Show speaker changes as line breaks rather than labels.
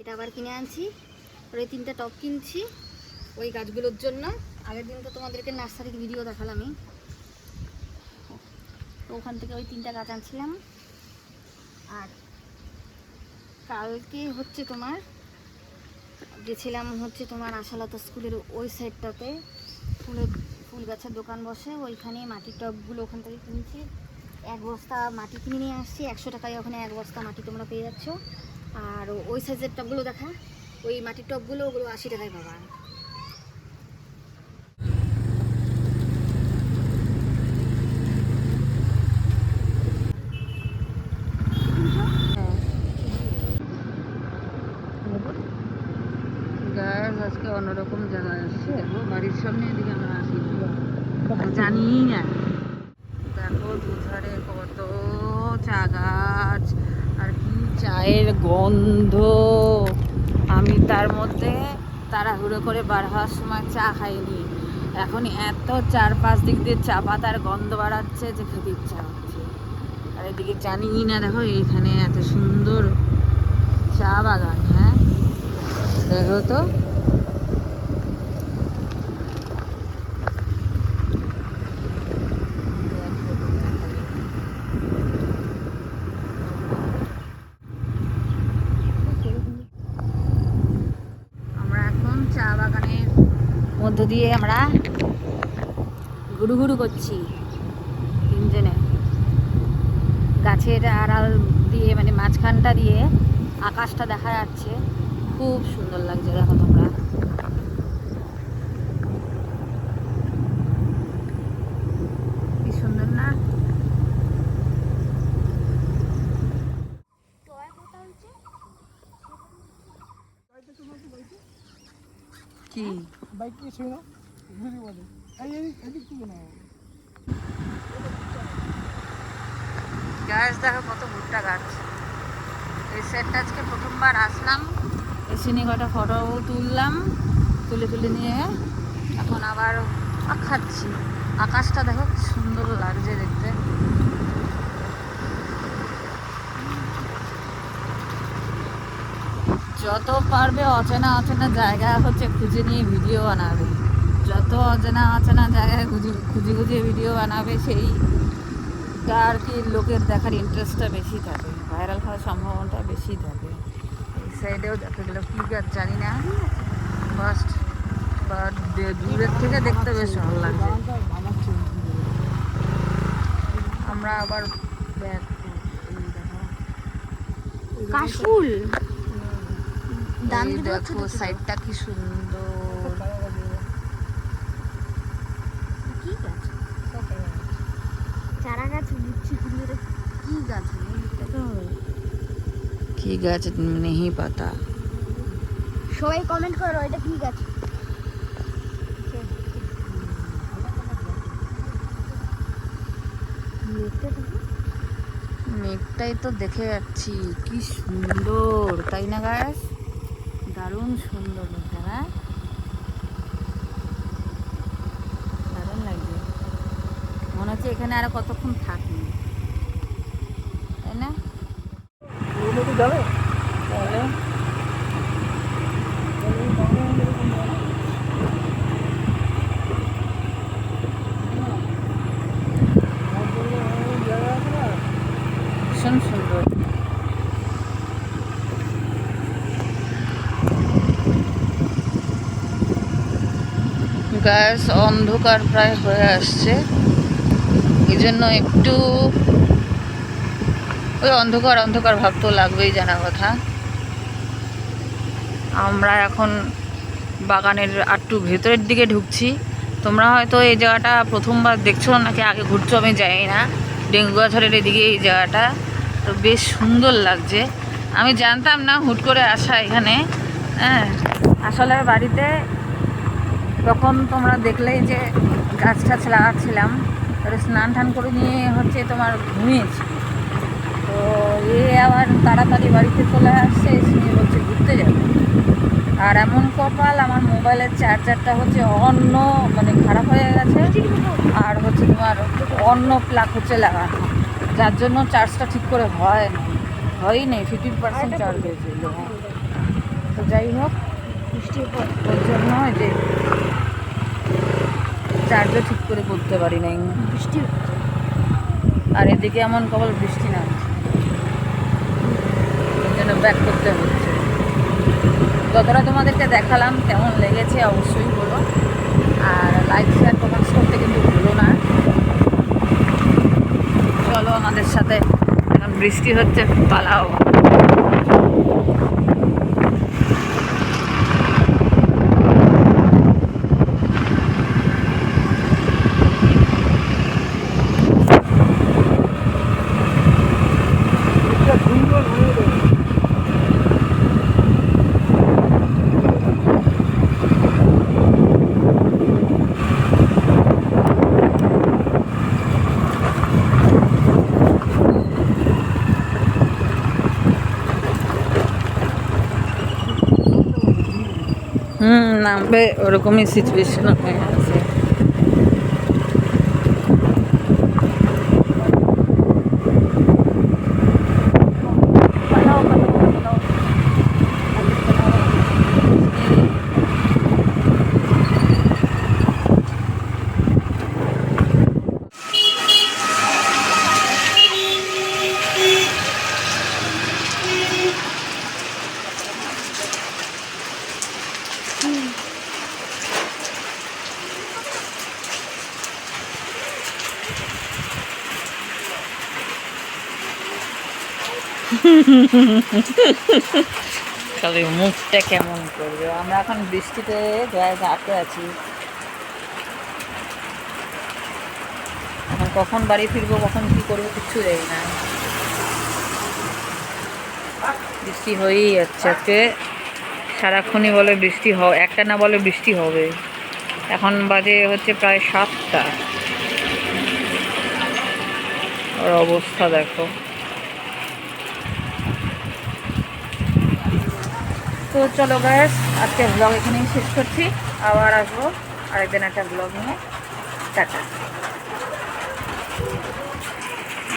এটা আবার কিনে আনছি। ওই তিনটা টপ কিনছি ওই গাছগুলোর জন্য। আগের দিন তো তোমাদেরকে নার্সারির ভিডিও দেখালামই তো ওখান থেকে ওই তিনটা গাছ আনছিলাম। আর কালকে হচ্ছে তোমার, গেছিলাম হচ্ছে তোমার আশালতা স্কুলের ওই সাইডটাতে ফুলের ফুল গাছের দোকান বসে, ওইখানে মাটির টবগুলো ওখান থেকে কিনছি। এক বস্তা মাটি কিনে নিয়ে আসছি, একশো টাকায় ওখানে এক বস্তা মাটি তোমরা পেয়ে যাচ্ছ। আর ওই সাইজের টবগুলো দেখা। ওই মাটির টবগুলো ওগুলো আশি টাকায় পাবা।
আজকে অন্যরকম জায়গায় আসছে বাড়ির সামনে এদিকে আমরা আসি। জানি না। দেখো দুধারে কত চা গাছ। আর কি চায়ের গন্ধ। আমি তার মধ্যে তাড়াহুড়ো করে বার হওয়ার সময় চা খাইনি। এখন এত চার পাঁচ দিক দিয়ে চা পাতার গন্ধ বাড়াচ্ছে যে খেতে ইচ্ছা হচ্ছে। আর এদিকে জানি না, দেখো এখানে এত সুন্দর চা বাগান হ্যাঁ? দেখো তো আমরা এখন চা বাগানের মধ্য দিয়ে আমরা ঘুরু ঘুরু করছি তিনজনে। গাছের আড়াল দিয়ে মানে মাঝখানটা দিয়ে আকাশটা দেখা যাচ্ছে। খুব সুন্দর লাগছে দেখো তোমরা। কি সুন্দর না? কি?
বাইক কি ছিল। না ঘুরি বলে। এই এদিক থেকে না।
গাছ দেখো কত ভুট্টা গাছ। এই সেটটা আজকে প্রথমবার আসলাম। এসে নিয়ে কটা ফটো তুললাম। তুলে তুলে নিয়ে এখন আবার খাচ্ছি। আকাশটা দেখো সুন্দর লাগছে দেখতে। যত পারবে অচেনা অচেনা জায়গা হচ্ছে খুঁজে নিয়ে ভিডিও বানাবে। যত অচেনা অচেনা জায়গায় খুঁজে খুঁজে খুঁজে ভিডিও বানাবে, সেইটা আর কি লোকের দেখার ইন্টারেস্টটা বেশি থাকে ভাইরাল হওয়ার সম্ভাবনাটা বেশি থাকে। এই সাইডেও দেখা গেলো কী গাছ জানি না। ফার্স্ট বা দে- দূরের থেকে দেখতে বেশ ভালো লাগছে। আমরা আবার এই
কিন্তু
দেখো। সাইডটা কি সুন্দর।
কি গাছ? চারা গাছ বুঝছি কি গাছ?
কি গাছ? নেই পাতা।
সবাই কমেন্ট করো এটা কি গাছ।
মেঘটাই তো দেখে যাচ্ছি কি সুন্দর তাই না গাছ দারুণ সুন্দর মেঘটা না দারুণ লাগছে। মনে হচ্ছে এখানে আর কতক্ষণ থাকি তাই না? তাহলে ভীষণ সুন্দর। গ্যাস অন্ধকার প্রায় হয়ে আসছে। এই জন্য একটু ওই অন্ধকার অন্ধকার ভাব তো লাগবেই জানা কথা। আমরা এখন বাগানের একটু ভেতরের দিকে ঢুকছি। তোমরা হয়তো এই জায়গাটা প্রথমবার দেখছ নাকি আগে ঘুরছো আমি জানি না। ডেঙ্গু ডেঙ্গুয়াঝড়ের এদিকে এই জায়গাটা। তো বেশ সুন্দর লাগছে। আমি জানতাম না হুট করে আসা এখানে। হ্যাঁ আসলে বাড়িতে তখন তোমরা দেখলেই যে গাছ টাছ লাগাচ্ছিলাম। তাহলে স্নান টান করে নিয়ে হচ্ছে তোমার ঘুমিয়েছি। তো এ আবার তাড়াতাড়ি বাড়িতে চলে আসছে এসে বলছে ঘুরতে যাবে। আর এমন কপাল আমার মোবাইলের চার্জারটা হচ্ছে অন্য মানে খারাপ হয়ে গেছে। আর হচ্ছে তোমার অন্য প্লাগ হচ্ছে লাগানো। যার জন্য চার্জটা ঠিক করে হয় না। হয়ই নেই ফিফটি পার্সেন্ট চার্জ হয়েছিল। তো যাই হোক বৃষ্টির পর ওর জন্য যে চার্জও ঠিক করে করতে পারি নাই।
বৃষ্টি
আর এদিকে এমন কবল বৃষ্টি জন্য ব্যাক করতে হচ্ছে। যতটা তোমাদেরকে দেখালাম কেমন লেগেছে অবশ্যই বলো। আর লাইক শেয়ার কমেন্টস করতে কিন্তু ভুলো না। চলো আমাদের সাথে। বৃষ্টি হচ্ছে পালাও। হুম নামবে ওরকমই সিচুয়েশন হয়ে আছে পালাও, পালাও, পালাও। খালি মুখটা কেমন করবে? আমরা এখন বৃষ্টিতে আটকে আছি। এখন কখন বাড়ি ফিরবো, কখন কি করব কিচ্ছু জানি না। বৃষ্টি হয়েই যাচ্ছে আজকে। সারাক্ষণই বলে বৃষ্টি হ একটা না বলে বৃষ্টি হবে। এখন বাজে হচ্ছে প্রায় সাতটা। ওর অবস্থা দেখো। তো চলো গ্যাস আজকে ব্লগ এখানেই শেষ করছি। আবার আসব আরেকদিন একটা ব্লগ নিয়ে। টাটা।